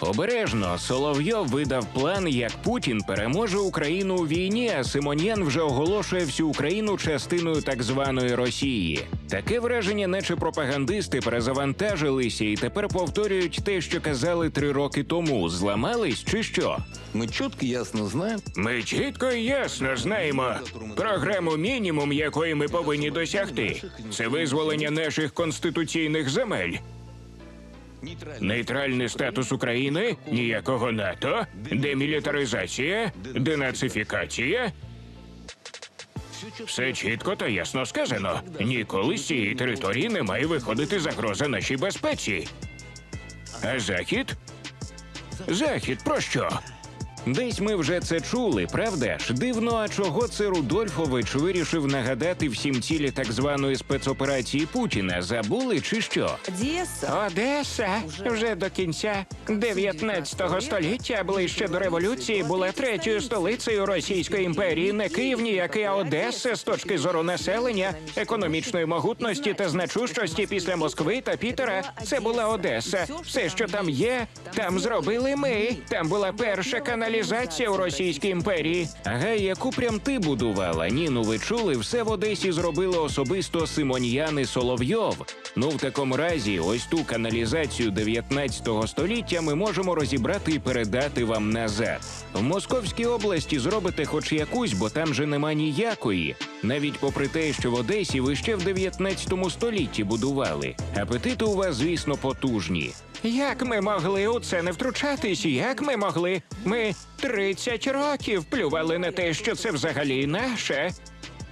Обережно Соловйов видав план, як Путін переможе Україну у війні, а Симоньян вже оголошує всю Україну частиною так званої Росії. Таке враження, наче пропагандисти перезавантажилися і тепер повторюють те, що казали три роки тому. Зламались чи що? Мы четко, ясно знаем, Ми чітко і ясно знаємо програму мінімум, якої ми повинні досягти. Це визволення наших конституційних земель. Нейтральний статус України, ніякого НАТО, демілітаризація, денацифікація. Все чітко та ясно сказано. Ніколи з цієї території не має виходити загроза нашій безпеці. А захід? Захід про що? Десь ми вже це чули, правда ж? Дивно, а чого це Рудольфович вирішив нагадати всім цілі так званої спецоперації Путіна? Забули чи що? Одеса. Одеса вже до кінця 19 століття, ближче до революції, була третьою столицею Російської імперії. Не Київ ніякий, а Одеса з точки зору населення, економічної могутності та значущості після Москви та Пітера. Це була Одеса. Все, що там є, там зробили ми. Там була перша каналізація у Російській імперії. Ага, яку прям ти будувала? Ніну, ви чули, все в Одесі зробили особисто Симоньян і Соловйов. Ну, в такому разі, ось ту каналізацію 19 століття ми можемо розібрати і передати вам назад. В Московській області зробите хоч якусь, бо там же нема ніякої. Навіть попри те, що в Одесі ви ще в 19 столітті будували. Апетити у вас, звісно, потужні. Як ми могли у це не втручатись? Як ми могли? Ми 30 років плювали на те, що це взагалі наше.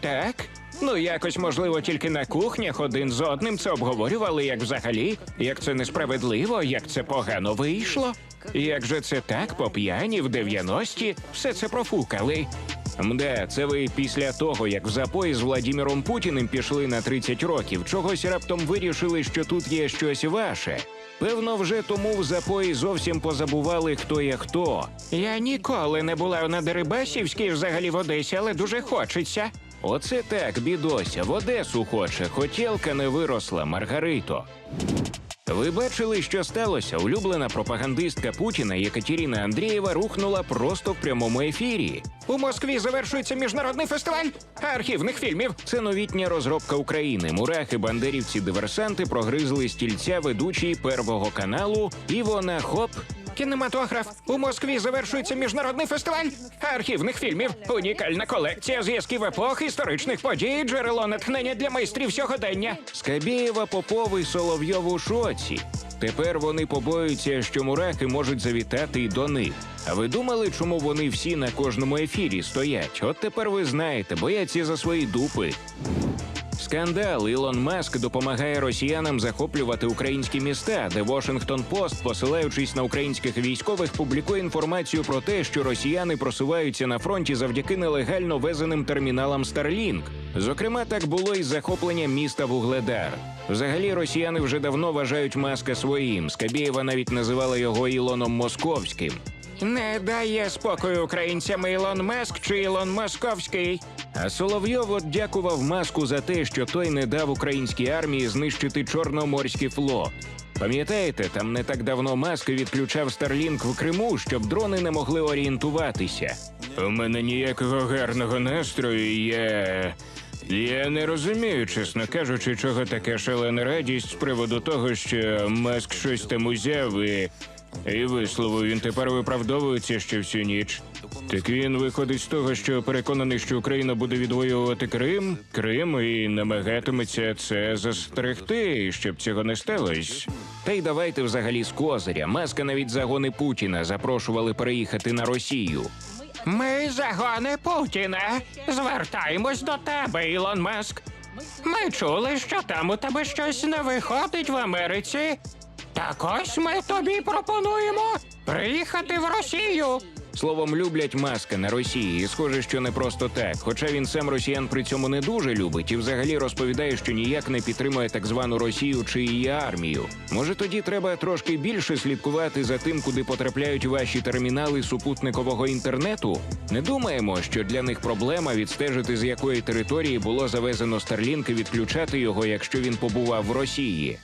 Так? Ну, якось, можливо, тільки на кухнях один з одним це обговорювали, як взагалі, як це несправедливо, як це погано вийшло. Як же це так, по п'яні в 90-ті все це профукали. Мде, це ви після того, як в запої з Владіміром Путіним пішли на 30 років, чогось раптом вирішили, що тут є щось ваше. Певно, вже тому в запої зовсім позабували, хто є хто. Я ніколи не була на Дерибасівській взагалі в Одесі, але дуже хочеться. Оце так, бідося, в Одесу хоче, хотілка не виросла, Маргарито. Ви бачили, що сталося? Улюблена пропагандистка Путіна Єкатеріна Андрієва рухнула просто в прямому ефірі. У Москві завершується міжнародний фестиваль архівних фільмів. Це новітня розробка України. Мурахи, бандерівці, диверсанти прогризли стільця ведучої первого каналу, і вона хоп. Кінематограф у Москві завершується міжнародний фестиваль архівних фільмів. Унікальна колекція зв'язків епох, історичних подій, джерело натхнення для майстрів сьогодення. Скабєєва, Попов і Соловйов у шоці. Тепер вони побоюються, що мурахи можуть завітати і до них. А ви думали, чому вони всі на кожному ефірі стоять? От тепер ви знаєте, бояться за свої дупи. Скандал Ілон Маск допомагає росіянам захоплювати українські міста, де Washington Post, посилаючись на українських військових, публікує інформацію про те, що росіяни просуваються на фронті завдяки нелегально везеним терміналам Starlink. Зокрема, так було із захопленням міста Вугледар. Взагалі, росіяни вже давно вважають маска своїм. Скабєєва навіть називала його Ілоном Московським. Не дає спокою українцям Ілон Маск чи Ілон Московський. А Соловйов дякував маску за те, що той не дав українській армії знищити Чорноморський флот. Пам'ятаєте, там не так давно Маск відключав Старлінк в Криму, щоб дрони не могли орієнтуватися. У мене ніякого гарного настрою. Я. Я не розумію, чесно кажучи, чого така шалена радість з приводу того, що Маск щось там узяв і. І висловив він тепер виправдовується ще всю ніч. Так він виходить з того, що переконаний, що Україна буде відвоювати Крим, Крим і намагатиметься це застерегти, щоб цього не сталося. Та й давайте взагалі з козиря. Маска навіть загони Путіна запрошували переїхати на Росію. Ми загони Путіна. Звертаємось до тебе, Ілон Маск. Ми чули, що там у тебе щось не виходить в Америці. Ось ми тобі пропонуємо приїхати в Росію. Словом, люблять маска на Росії, і схоже, що не просто так. Хоча він сам росіян при цьому не дуже любить і взагалі розповідає, що ніяк не підтримує так звану Росію чи її армію. Може, тоді треба трошки більше слідкувати за тим, куди потрапляють ваші термінали супутникового інтернету? Не думаємо, що для них проблема відстежити з якої території було завезено Старлінк і відключати його, якщо він побував в Росії.